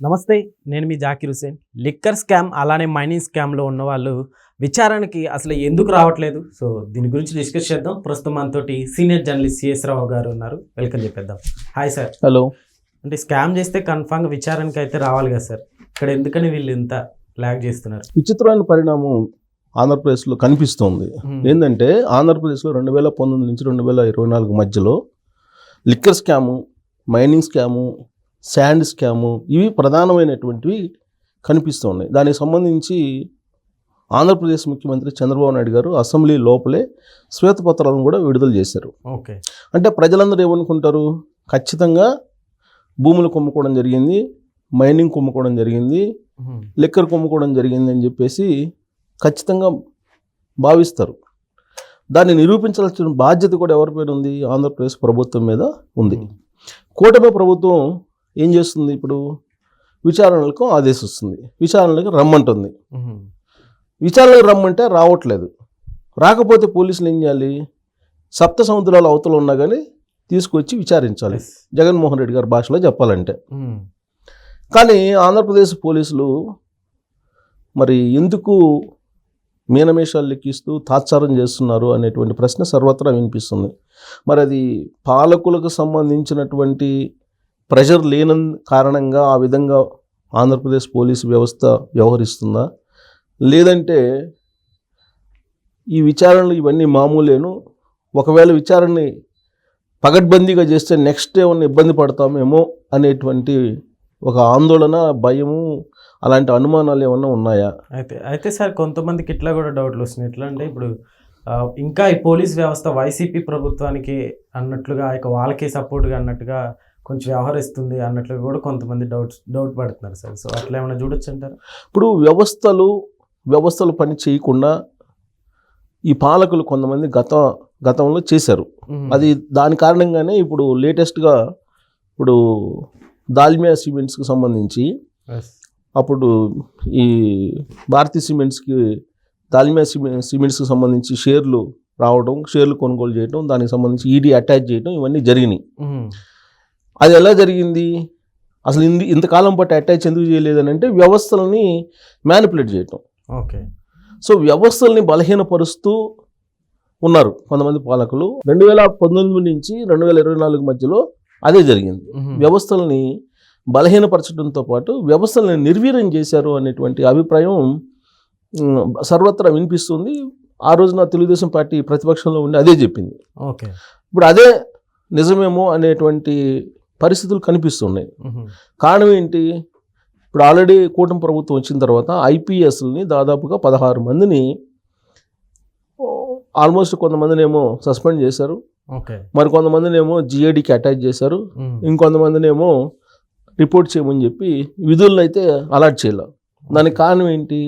నమస్తే నేను మీ జాకిర్ హుసేన్ లిక్కర్ స్కామ్ అలానే మైనింగ్ స్కామ్లో ఉన్న వాళ్ళు విచారణకి అసలు ఎందుకు రావట్లేదు? సో దీని గురించి డిస్కస్ చేద్దాం. ప్రస్తుతం మనతోటి సీనియర్ జర్నలిస్ట్ సిఎస్ రావు గారు ఉన్నారు. వెల్కమ్ చెప్పేద్దాం. హాయ్ సార్ హలో అంటే స్కామ్ చేస్తే కన్ఫామ్గా విచారణకి అయితే రావాలి కదా సార్ ఇక్కడ ఎందుకని వీళ్ళు ఇంత లాగ్ చేస్తున్నారు? విచిత్రమైన పరిణామం ఆంధ్రప్రదేశ్లో కనిపిస్తోంది. ఏంటంటే ఆంధ్రప్రదేశ్లో రెండు వేల పంతొమ్మిది నుంచి రెండు వేల ఇరవై నాలుగు మధ్యలో liquor scam mining scam sand scam ఇవి ప్రధానమైనటువంటివి కనిపిస్తున్నాయి దానికి సంబంధించి ఆంధ్రప్రదేశ్ ముఖ్యమంత్రి చంద్రబాబు నాయుడు గారు అసెంబ్లీ లోపలే శ్వేతపత్రాలను కూడా విడుదల చేశారు. ఓకే. అంటే ప్రజలందరూ ఏమనుకుంటారు? ఖచ్చితంగా భూములు కొమ్ముకోవడం జరిగింది మైనింగ్ కొమ్ముకోవడం జరిగింది లిక్కర్ కొమ్ముకోవడం జరిగింది అని చెప్పేసి ఖచ్చితంగా భావిస్తారు. దాన్ని నిరూపించాల్సిన బాధ్యత కూడా ఎవరిపైన ఉంది? ఆంధ్రప్రదేశ్ ప్రభుత్వం మీద ఉంది. కూటమి ప్రభుత్వం ఏం చేస్తుంది ఇప్పుడు? విచారణలకు ఆదేశిస్తుంది విచారణలకు రమ్మంటుంది. విచారణకు రమ్మంటే రావట్లేదు. రాకపోతే పోలీసులు ఏం చేయాలి? సప్త సముద్రాల అవతల ఉన్నా కానీ తీసుకొచ్చి విచారించాలి. జగన్మోహన్ రెడ్డి గారి భాషలో చెప్పాలంటే. కానీ ఆంధ్రప్రదేశ్ పోలీసులు మరి ఎందుకు మీనమేషాలు లెక్కిస్తూ తాత్సారం చేస్తున్నారు అనేటువంటి ప్రశ్న సర్వత్రా వినిపిస్తుంది. మరి అది పాలకులకు సంబంధించినటువంటి ప్రెషర్ లేని కారణంగా ఆ విధంగా ఆంధ్రప్రదేశ్ పోలీసు వ్యవస్థ వ్యవహరిస్తుందా? లేదంటే ఈ విచారణలు ఇవన్నీ మామూలేను? ఒకవేళ విచారణని పగడ్బందీగా చేస్తే నెక్స్ట్ ఏమన్నా ఇబ్బంది పడతామేమో అనేటువంటి ఒక ఆందోళన భయము అలాంటి అనుమానాలు ఏమన్నా ఉన్నాయా? అయితే అయితే సార్ కొంతమందికి ఇట్లా కూడా డౌట్లు వస్తున్నాయి. ఎట్లా అంటే ఇప్పుడు ఇంకా ఈ పోలీస్ వ్యవస్థ వైసీపీ ప్రభుత్వానికి అన్నట్లుగా ఇక వాళ్ళకే సపోర్ట్గా అన్నట్టుగా కొంచెం వ్యవహరిస్తుంది అన్నట్లుగా కూడా కొంతమంది డౌట్స్ డౌట్ పడుతున్నారు సార్. సో అట్లా ఏమైనా చూడొచ్చు అంటారు? ఇప్పుడు వ్యవస్థలు వ్యవస్థలు పని చేయకుండా ఈ పాలకులు కొంతమంది గత గతంలో చేశారు. అది దాని కారణంగానే ఇప్పుడు లేటెస్ట్గా ఇప్పుడు దాల్మియా సిమెంట్స్కి సంబంధించి అప్పుడు ఈ భారతీయ సిమెంట్స్కి దాల్మియా సిమె సిమెంట్స్కి సంబంధించి షేర్లు రావడం షేర్లు కొనుగోలు చేయడం దానికి సంబంధించి ఈడీ అటాచ్ చేయడం ఇవన్నీ జరిగినాయి. అది ఎలా జరిగింది? అసలు ఇంది ఇంతకాలం పాటు అటాచ్ ఎందుకు చేయలేదని అంటే వ్యవస్థలని మ్యానిపులేట్ చేయటం. ఓకే. సో వ్యవస్థల్ని బలహీనపరుస్తూ ఉన్నారు కొంతమంది పాలకులు. రెండు వేల పంతొమ్మిది నుంచి రెండు వేల ఇరవై నాలుగు మధ్యలో అదే జరిగింది. వ్యవస్థల్ని బలహీనపరచడంతో పాటు వ్యవస్థల్ని నిర్వీర్యం చేశారు అనేటువంటి అభిప్రాయం సర్వత్రా వినిపిస్తుంది. ఆ రోజున తెలుగుదేశం పార్టీ ప్రతిపక్షంలో ఉండి అదే చెప్పింది. ఓకే. ఇప్పుడు అదే నిజమేమో అనేటువంటి పరిస్థితులు కనిపిస్తున్నాయి. కారణం ఏంటి? ఇప్పుడు ఆల్రెడీ కూటమి ప్రభుత్వం వచ్చిన తర్వాత ఐపీఎస్ని దాదాపుగా పదహారు మందిని ఆల్మోస్ట్ కొంతమందిని ఏమో సస్పెండ్ చేశారు. ఓకే. మరి కొంతమందిని ఏమో జిఏడికి అటాచ్ చేశారు. ఇంకొంతమందిని ఏమో రిపోర్ట్ చేయమని చెప్పి విధులను అయితే అలాట్ చేయాల. దానికి కారణం ఏంటి?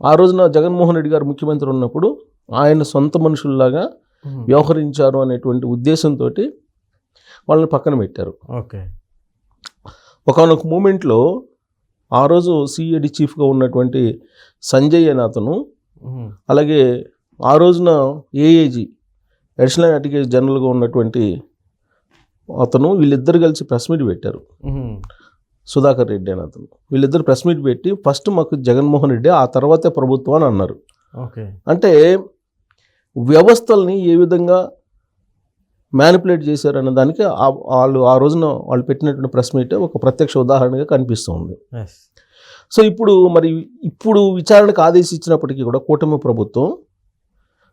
ఆ రోజున జగన్మోహన్ రెడ్డి గారు ముఖ్యమంత్రి ఉన్నప్పుడు ఆయన సొంత మనుషుల్లాగా వ్యవహరించారు అనేటువంటి ఉద్దేశంతో వాళ్ళని పక్కన పెట్టారు. ఓకే. ఒకనొక మూమెంట్లో ఆ రోజు సిఐడి చీఫ్గా ఉన్నటువంటి సంజయ్ అనే అతను అలాగే ఆ రోజున ఏఏజీ అడిషనల్ అటికేజ్ జనరల్గా ఉన్నటువంటి అతను వీళ్ళిద్దరు కలిసి ప్రెస్ మీట్ పెట్టారు. సుధాకర్ రెడ్డి అని అతను. వీళ్ళిద్దరు ప్రెస్ మీట్ పెట్టి ఫస్ట్ మాకు జగన్మోహన్ రెడ్డి ఆ తర్వాతే ప్రభుత్వం అని అన్నారు. ఓకే. అంటే వ్యవస్థల్ని ఏ విధంగా మ్యానిపులేట్ చేశారు అన్న దానికి ఆ- వాళ్ళు ఆ రోజున వాళ్ళు పెట్టినటువంటి ప్రెస్ మీట్ ఒక ప్రత్యక్ష ఉదాహరణగా కనిపిస్తుంది సో ఇప్పుడు మరి ఇప్పుడు విచారణకు ఆదేశించినప్పటికీ కూడా కూటమి ప్రభుత్వం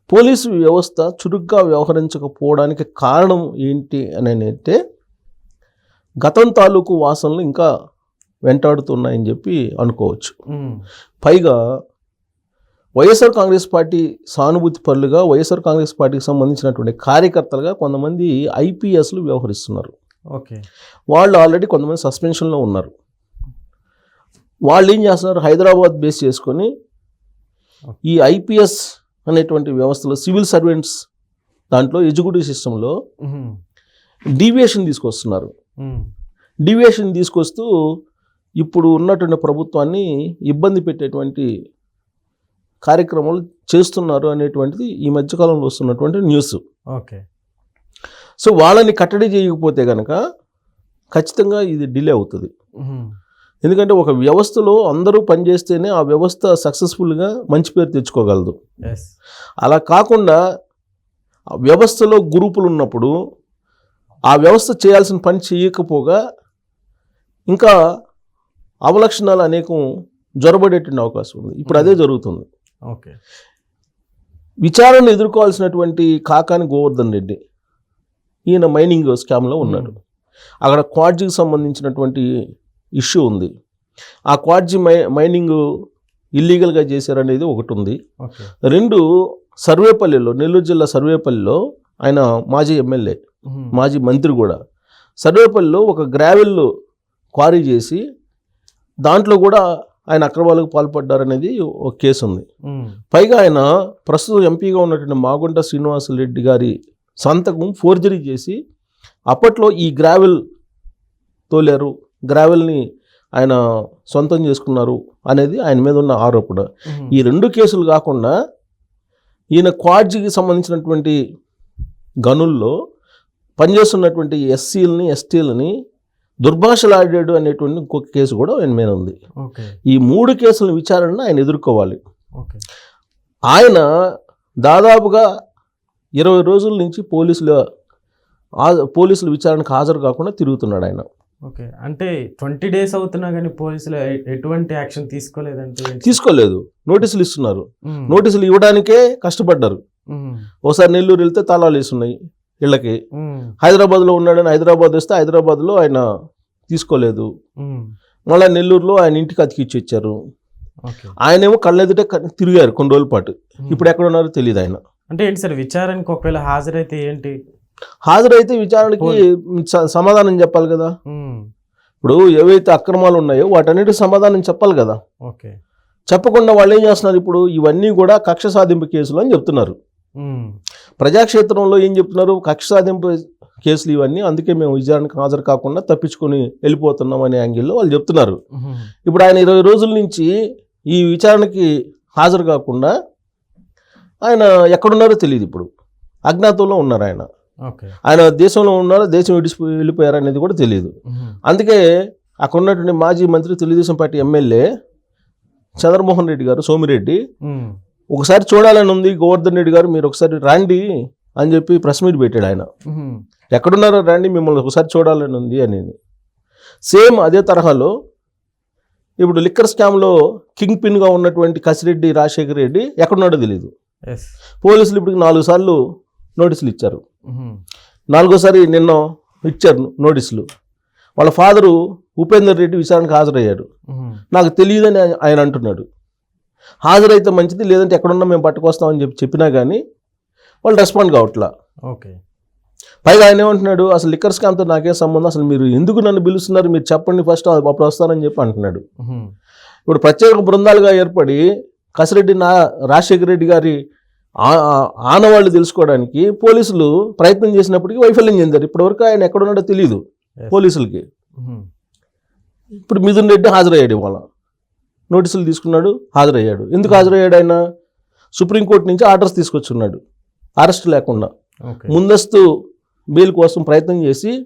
పోలీసు వ్యవస్థ చురుగ్గా వ్యవహరించకపోవడానికి కారణం ఏంటి అని అంటే గతం తాలూకు వాసనలు ఇంకా వెంటాడుతున్నాయని చెప్పి అనుకోవచ్చు. పైగా వైఎస్ఆర్ కాంగ్రెస్ పార్టీ సానుభూతి పరులుగా వైఎస్ఆర్ కాంగ్రెస్ పార్టీకి సంబంధించినటువంటి కార్యకర్తలుగా కొంతమంది ఐపీఎస్లు వ్యవహరిస్తున్నారు. ఓకే. వాళ్ళు ఆల్రెడీ కొంతమంది సస్పెన్షన్లో ఉన్నారు. వాళ్ళు ఏం చేస్తున్నారు? హైదరాబాద్ బేస్ చేసుకొని ఈ ఐపీఎస్ అనేటువంటి వ్యవస్థలో సివిల్ సర్వెంట్స్ దాంట్లో ఎగ్జిక్యూటివ్ సిస్టంలో డీవియేషన్ తీసుకొస్తున్నారు. డీవియేషన్ తీసుకొస్తూ ఇప్పుడు ఉన్నటువంటి ప్రభుత్వాన్ని ఇబ్బంది పెట్టేటువంటి కార్యక్రమాలు చేస్తున్నారు అనేటువంటిది ఈ మధ్యకాలంలో వస్తున్నటువంటి న్యూస్ ఓకే. సో వాళ్ళని కట్టడి చేయకపోతే కనుక ఖచ్చితంగా ఇది డిలే అవుతుంది. ఎందుకంటే ఒక వ్యవస్థలో అందరూ పనిచేస్తేనే ఆ వ్యవస్థ సక్సెస్ఫుల్గా మంచి పేరు తెచ్చుకోగలదు. అలా కాకుండా వ్యవస్థలో గ్రూపులు ఉన్నప్పుడు ఆ వ్యవస్థ చేయాల్సిన పని చేయకపోగా ఇంకా అవలక్షణాలు అనేకం జ్వరబడేటువంటి అవకాశం ఉంది. ఇప్పుడు అదే జరుగుతుంది. ఓకే. విచారణ ఎదుర్కోవాల్సినటువంటి కాకాని గోవర్ధన్ రెడ్డి ఈయన మైనింగ్ స్కామ్లో ఉన్నాడు. అక్కడ క్వాడ్జీకి సంబంధించినటువంటి ఇష్యూ ఉంది. ఆ క్వాడ్జీ మై మైనింగ్ ఇల్లీగల్గా చేశారనేది ఒకటి ఉంది. రెండు సర్వేపల్లిలో నెల్లూరు జిల్లా సర్వేపల్లిలో ఆయన మాజీ ఎమ్మెల్యే మాజీ మంత్రి కూడా. సర్వేపల్లిలో ఒక గ్రావెల్ క్వారీ చేసి దాంట్లో కూడా ఆయన అక్రమాలకు పాల్పడ్డారనేది ఒక కేసు ఉంది పైగా ఆయన ప్రస్తుతం ఎంపీగా ఉన్నటువంటి మాగుంట శ్రీనివాసరెడ్డి గారి సంతకం ఫోర్జరీ చేసి అప్పట్లో ఈ గ్రావెల్ తోలారు గ్రావెల్ని ఆయన సొంతం చేసుకున్నారు అనేది ఆయన మీద ఉన్న ఆరోపణ. ఈ రెండు కేసులు కాకుండా ఈయన క్వాడ్జీకి సంబంధించినటువంటి గనుల్లో పనిచేస్తున్నటువంటి ఎస్సీలని ఎస్టీలని దుర్భాషలాడాడు అనేటువంటి ఇంకొక కేసు కూడా ఆయన మీద ఉంది. ఈ మూడు కేసుల విచారణ ఆయన ఎదుర్కోవాలి. ఓకే. ఆయన దాదాపుగా ఇరవై రోజుల నుంచి పోలీసుల పోలీసుల విచారణకు హాజరు కాకుండా తిరుగుతున్నాడు ఆయన. ఓకే. అంటే ట్వంటీ డేస్ అవుతున్నా కానీ పోలీసులు ఎటువంటి యాక్షన్ తీసుకోలేదంటే? తీసుకోలేదు. నోటీసులు ఇస్తున్నారు. నోటీసులు ఇవ్వడానికే కష్టపడ్డారు. ఒకసారి నెల్లూరు వెళ్తే తాళాలు వేస్తున్నాయి ఇళ్ళకి. హైదరాబాద్లో ఉన్నాడని హైదరాబాద్ వస్తే హైదరాబాద్లో ఆయన తీసుకోలేదు. మళ్ళీ నెల్లూరులో ఆయన ఇంటికి అతికిచ్చి వచ్చారు. ఓకే. ఆయనేమో కళ్ళెదుటే క- తిరిగారు కొన్ని రోజుల పాటు. ఇప్పుడు ఎక్కడ ఉన్నారో తెలియదు ఆయన. అంటే ఏంటి సార్ విచారణకు ఒకవేళ హాజరైతే ఏంటి? హాజరైతే విచారణకి సమాధానం చెప్పాలి కదా. ఇప్పుడు ఏవైతే అక్రమాలు ఉన్నాయో వాటన్నిటికి సమాధానం చెప్పాలి కదా. ఓకే. చెప్పకుండా వాళ్ళు ఏం చేస్తున్నారు ఇప్పుడు? ఇవన్నీ కూడా కక్ష సాధింపు కేసులు అని చెప్తున్నారు. ప్రజాక్షేత్రంలో ఏం చెప్తున్నారు? కక్ష సాధింపు కేసులు ఇవన్నీ అందుకే మేము విచారణకు హాజరు కాకుండా తప్పించుకొని వెళ్ళిపోతున్నాం అనే యాంగిల్లో వాళ్ళు చెప్తున్నారు. ఇప్పుడు ఆయన ఇరవై రోజుల నుంచి ఈ విచారణకి హాజరు కాకుండా ఆయన ఎక్కడున్నారో తెలియదు ఇప్పుడు అజ్ఞాతంలో ఉన్నారు ఆయన ఆయన దేశంలో ఉన్నారో దేశం విడిచి వెళ్ళిపోయారు అనేది కూడా తెలియదు. అందుకే అక్కడ ఉన్నటువంటి మాజీ మంత్రి తెలుగుదేశం పార్టీ ఎమ్మెల్యే చంద్రమోహన్ రెడ్డి గారు సోమిరెడ్డి. ఒకసారి చూడాలని ఉంది గోవర్ధన్ రెడ్డి గారు మీరు ఒకసారి రాండి అని చెప్పి ప్రెస్ మీట్ పెట్టాడు ఆయన. ఎక్కడున్నారో రండి మిమ్మల్ని ఒకసారి చూడాలని ఉంది అనేది. సేమ్ అదే తరహాలో ఇప్పుడు లిక్కర్ స్కామ్లో కింగ్ పిన్గా ఉన్నటువంటి కసిరెడ్డి రాజశేఖర్ రెడ్డి ఎక్కడున్నాడో తెలియదు పోలీసులు ఇప్పటికి నాలుగు సార్లు నోటీసులు ఇచ్చారు. నాలుగోసారి నిన్న ఇచ్చారు నోటీసులు. వాళ్ళ ఫాదరు ఉపేందర్ రెడ్డి విచారణకు హాజరయ్యాడు. నాకు తెలియదని ఆయన అంటున్నాడు. హాజరైతే మంచిది లేదంటే ఎక్కడున్నా మేము పట్టుకొస్తామని చెప్పి చెప్పినా కానీ వాళ్ళు రెస్పాండ్ కావట్లా. ఓకే. పైగా ఆయన ఏమంటున్నాడు అసలు లిక్కర్ స్కామ్తో నాకేం సంబంధం అసలు మీరు ఎందుకు నన్ను పిలుస్తున్నారు? మీరు చెప్పండి ఫస్ట్ అప్పుడు వస్తానని చెప్పి అంటున్నాడు. ఇప్పుడు ప్రత్యేక బృందాలుగా ఏర్పడి కసిరెడ్డి నా రాజశేఖర రెడ్డి గారి ఆనవాళ్ళు తెలుసుకోవడానికి పోలీసులు ప్రయత్నం చేసినప్పటికీ వైఫల్యం చెందారు. ఇప్పటివరకు ఆయన ఎక్కడున్నాడో తెలియదు. పోలీసులకి. ఇప్పుడు మిథున్ రెడ్డి హాజరయ్యాడు ఇవాళ. నోటీసులు తీసుకున్నాడు హాజరయ్యాడు. ఎందుకు హాజరయ్యాడు ఆయన? సుప్రీంకోర్టు నుంచి ఆర్డర్స్ తీసుకొచ్చున్నాడు. అరెస్ట్ లేకుండా. ముందస్తు బెయిల్ కోసం ప్రయత్నం చేసి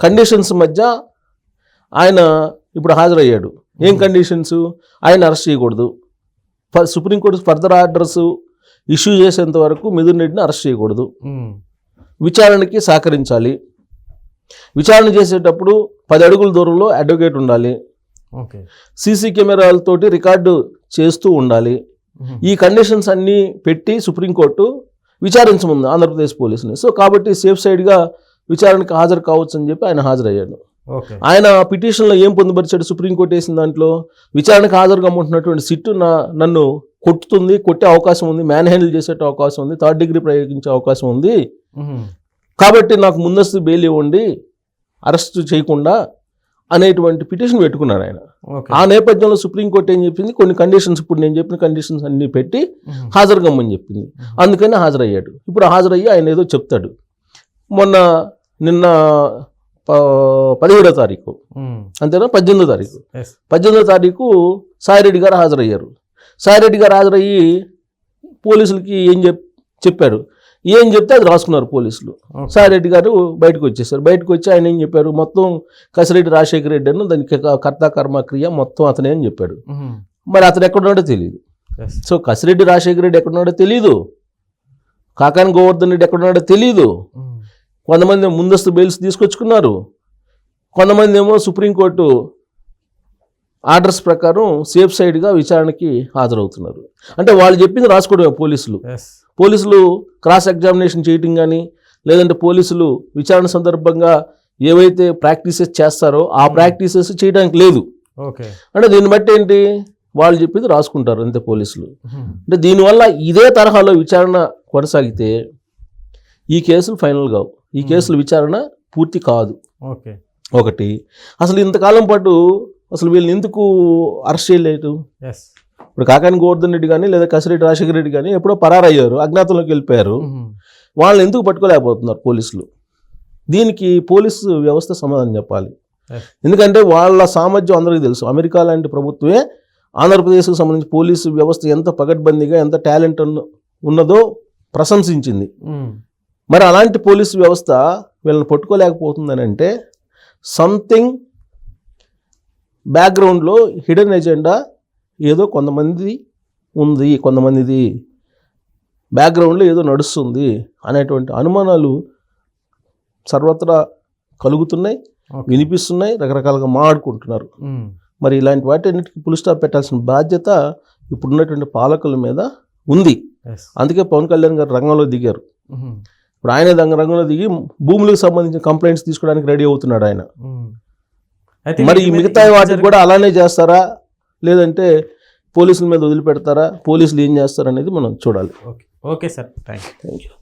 కండిషన్స్ మధ్య ఆయన ఇప్పుడు హాజరయ్యాడు. ఏం కండిషన్స్? ఆయన అరెస్ట్ చేయకూడదు. సుప్రీంకోర్టు ఫర్దర్ ఆర్డర్స్ ఇష్యూ చేసేంత వరకు మిథున్ రెడ్డిని అరెస్ట్ చేయకూడదు. విచారణకి సహకరించాలి. విచారణ చేసేటప్పుడు పది అడుగుల దూరంలో అడ్వకేట్ ఉండాలి. సీసీ కెమెరాలతోటి రికార్డు చేస్తూ ఉండాలి. ఈ కండిషన్స్ అన్నీ పెట్టి సుప్రీంకోర్టు విచారించముంది ఆంధ్రప్రదేశ్ పోలీసుని సో కాబట్టి సేఫ్ సైడ్గా విచారణకు హాజరు కావచ్చు అని చెప్పి ఆయన హాజరయ్యాడు. ఆయన పిటిషన్లో ఏం పొందుపరిచాడు? సుప్రీంకోర్టు వేసిన దాంట్లో విచారణకు హాజరు కమ్ముంటున్నటువంటి సిట్టు నా నన్ను కొట్టుతుంది కొట్టే అవకాశం ఉంది మ్యాన్ హ్యాండిల్ చేసే అవకాశం ఉంది థర్డ్ డిగ్రీ ప్రయోగించే అవకాశం ఉంది. కాబట్టి నాకు ముందస్తు బెయిల్ ఇవ్వండి అరెస్ట్ చేయకుండా అనేటువంటి పిటిషన్ పెట్టుకున్నాడు ఆయన. ఆ నేపథ్యంలో సుప్రీంకోర్టు ఏం చెప్పింది? కొన్ని కండిషన్స్ ఇప్పుడు నేను చెప్పిన కండిషన్స్ అన్ని పెట్టి. హాజరు కమ్మని చెప్పింది. అందుకని హాజరయ్యాడు. ఇప్పుడు హాజరయ్యి ఆయన ఏదో చెప్తాడు. మొన్న నిన్న పదిహేడో తారీఖు. అంతేనా? పద్దెనిమిదో తారీఖు. పద్దెనిమిదో తారీఖు సాయిరెడ్డి గారు హాజరయ్యారు. సాయిరెడ్డి గారు హాజరయ్యి పోలీసులకి ఏం చెప్ చెప్పారు? ఏం చెప్తే అది రాసుకున్నారు పోలీసులు ఓకే. సాయిరెడ్డి గారు బయటకు వచ్చేసారు బయటకు వచ్చి ఆయన ఏం చెప్పారు మొత్తం కసిరెడ్డి రాజశేఖర రెడ్డి అని దానికి కర్త కర్మ క్రియ మొత్తం అతనే అని చెప్పాడు. మరి అతను ఎక్కడున్నాడో తెలియదు. సో కసిరెడ్డి రాజశేఖర రెడ్డి ఎక్కడున్నాడో తెలియదు కాకాని గోవర్ధన్ రెడ్డి ఎక్కడున్నాడో తెలియదు. కొంతమంది ముందస్తు బెయిల్స్ తీసుకొచ్చుకున్నారు కొంతమంది ఏమో సుప్రీంకోర్టు ఆర్డర్స్ ప్రకారం సేఫ్ సైడ్గా విచారణకి హాజరవుతున్నారు. అంటే వాళ్ళు చెప్పింది రాసుకోవడమే పోలీసులు. పోలీసులు క్రాస్ ఎగ్జామినేషన్ చేయటం కానీ లేదంటే పోలీసులు విచారణ సందర్భంగా ఏవైతే ప్రాక్టీసెస్ చేస్తారో ఆ ప్రాక్టీసెస్ చేయడానికి లేదు. ఓకే అంటే దీన్ని బట్టి ఏంటి? వాళ్ళు చెప్పింది రాసుకుంటారు అంతే పోలీసులు. మ్మ్. అంటే దీనివల్ల ఇదే తరహాలో విచారణ కొనసాగితే ఈ కేసులు ఫైనల్ కావు. ఈ కేసుల విచారణ పూర్తి కాదు. ఓకే ఒకటి అసలు ఇంతకాలం పాటు అసలు వీళ్ళని ఎందుకు అరెస్ట్ చేయలేదు? ఇప్పుడు కాకాని గోవర్ధన్ రెడ్డి కానీ లేదా కసిరెడ్డి రాజశేఖర రెడ్డి కానీ ఎప్పుడో పరారయ్యారు అజ్ఞాతంలోకి వెళ్ళిపోయారు. వాళ్ళని ఎందుకు పట్టుకోలేకపోతున్నారు పోలీసులు? దీనికి పోలీసు వ్యవస్థ సమాధానం చెప్పాలి. ఎందుకంటే వాళ్ళ సామర్థ్యం అందరికీ తెలుసు. అమెరికా లాంటి ప్రభుత్వమే ఆంధ్రప్రదేశ్కు సంబంధించి పోలీసు వ్యవస్థ ఎంత పగడ్బందీగా ఎంత టాలెంట్ ఉన్న- ఉన్నదో ప్రశంసించింది. మరి అలాంటి పోలీసు వ్యవస్థ వీళ్ళని పట్టుకోలేకపోతుందని అంటే సంథింగ్ బ్యాక్గ్రౌండ్లో హిడెన్ ఎజెండా ఏదో కొంతమంది ఉంది కొంతమందిది బ్యాక్గ్రౌండ్లో ఏదో నడుస్తుంది అనేటువంటి అనుమానాలు సర్వత్రా కలుగుతున్నాయి. వినిపిస్తున్నాయి రకరకాలుగా మాట్లాడుకుంటున్నారు మ్మ్. మరి ఇలాంటి వాటిన్నిటికీ పులి స్టాప్ పెట్టాల్సిన బాధ్యత ఇప్పుడున్నటువంటి పాలకుల మీద ఉంది అందుకే పవన్ కళ్యాణ్ గారు రంగంలో దిగారు మ్మ్. ఇప్పుడు ఆయన రంగ- రంగంలో దిగి భూములకు సంబంధించిన కంప్లైంట్స్ తీసుకోవడానికి రెడీ అవుతున్నాడు ఆయన మ్మ్. అయితే మరి మిగతా వాటికి కూడా అలానే చేస్తారా? లేదంటే పోలీసుల మీద వదిలిపెడతారా? పోలీసులు ఏం చేస్తారు అనేది మనం చూడాలి. Okay okay sir thank you thank you